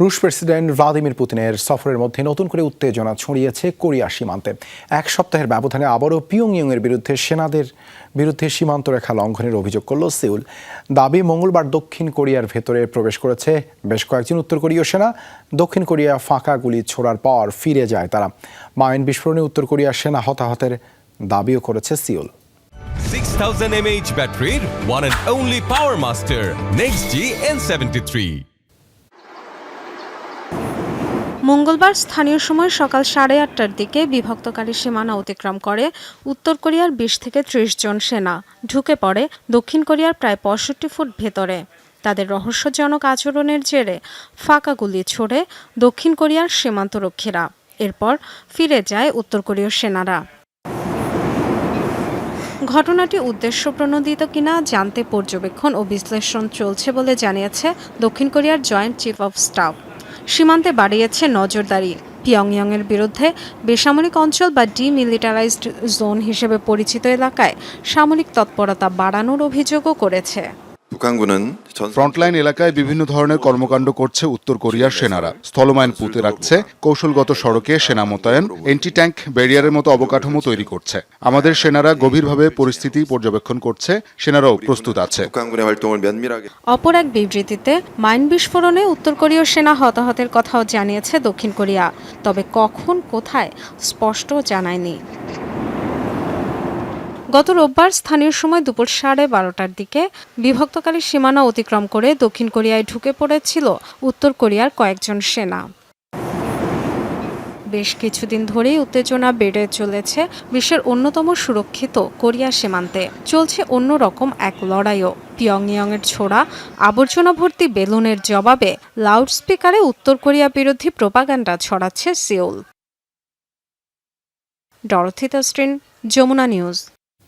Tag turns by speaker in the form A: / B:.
A: রুশ president Vladimir পুতিনের সফরের মধ্যে নতুন করে উত্তেজনা ছড়িয়েছে কোরিয়া সীমান্তে। এক সপ্তাহের ব্যবধানে আবারও পিয়ংইয়ং এর বিরুদ্ধে সেনাদের বিরুদ্ধে সীমান্ত রেখা লঙ্ঘনের অভিযোগ করল সিউল। দাবি মঙ্গলবার দক্ষিণ কোরিয়ার ভেতরে প্রবেশ করেছে। বেশ কয়েকজন উত্তর কোরীয় সেনা দক্ষিণ কোরিয়া ফাঁকা গুলি ছোড়ার পর ফিরে যায় তারা। মাইন বিস্ফোরণে উত্তর কোরিয়ার সেনা হতাহতের দাবিও করেছে সিউল।
B: 6000 mAh ব্যাটারির one and only power master, next G N73
C: মঙ্গলবার স্থানীয় সময় সকাল সাড়ে আটটার দিকে বিভক্তকারী সীমানা অতিক্রম করে উত্তর কোরিয়ার বিশ থেকে ত্রিশ জন সেনা। ঢুকে পড়ে দক্ষিণ কোরিয়ার প্রায় পঁয়ষট্টি ফুট ভেতরে। তাদের রহস্যজনক আচরণের জেরে ফাঁকা গুলি ছোড়ে দক্ষিণ কোরিয়ার সীমান্তরক্ষীরা। এরপর ফিরে যায় উত্তর কোরীয় সেনারা। ঘটনাটি উদ্দেশ্যপ্রণোদিত কিনা জানতে পর্যবেক্ষণ ও বিশ্লেষণ চলছে বলে জানিয়েছে দক্ষিণ কোরিয়ার জয়েন্ট চিফ অফ স্টাফ। সীমান্তে বাড়িয়েছে নজরদারি। পিয়ংইয়ংয়ের বিরুদ্ধে বেসামরিক অঞ্চল বা ডিমিলিটারাইজড জোন হিসেবে পরিচিত এলাকায় সামরিক তৎপরতা বাড়ানোর অভিযোগও করেছে।
D: ফ্রন্টলাইন এলাকায় বিভিন্ন ধরনের কর্মকাণ্ড করছে উত্তর কোরিয়ার সেনারা। স্থলমায়ন পুঁতে রাখছে কৌশলগত সড়কে সেনা মোতায়েন এন্টি ট্যাঙ্ক ব্যারিয়ারের মতো অবকাঠামো তৈরি করছে। আমাদের সেনারা গভীরভাবে পরিস্থিতি পর্যবেক্ষণ করছে সেনারাও প্রস্তুত আছে।
C: অপর এক বিবৃতিতে মাইন বিস্ফোরণে উত্তর কোরীয় সেনা হতাহতের কথাও জানিয়েছে দক্ষিণ কোরিয়া তবে কখন কোথায় স্পষ্ট জানায়নি। গত রোববার স্থানীয় সময় দুপুর সাড়ে বারোটার দিকে বিভক্তকারী সীমানা অতিক্রম করে দক্ষিণ কোরিয়ায় ঢুকে পড়েছিল উত্তর কোরিয়ার কয়েকজন সেনা। বেশ কিছুদিন ধরেই উত্তেজনা বেড়ে চলেছে বিশ্বের অন্যতম সুরক্ষিত কোরিয়া সীমান্তে। চলছে অন্যরকম এক লড়াইও। পিয়ংইয়ংয়ের ছোড়া আবর্জনা ভর্তি বেলুনের জবাবে লাউডস্পিকারে উত্তর কোরিয়া বিরোধী প্রোপাগান্ডা ছড়াচ্ছে সিওল ডরথি তাস্ট্রিন যমুনা নিউজ।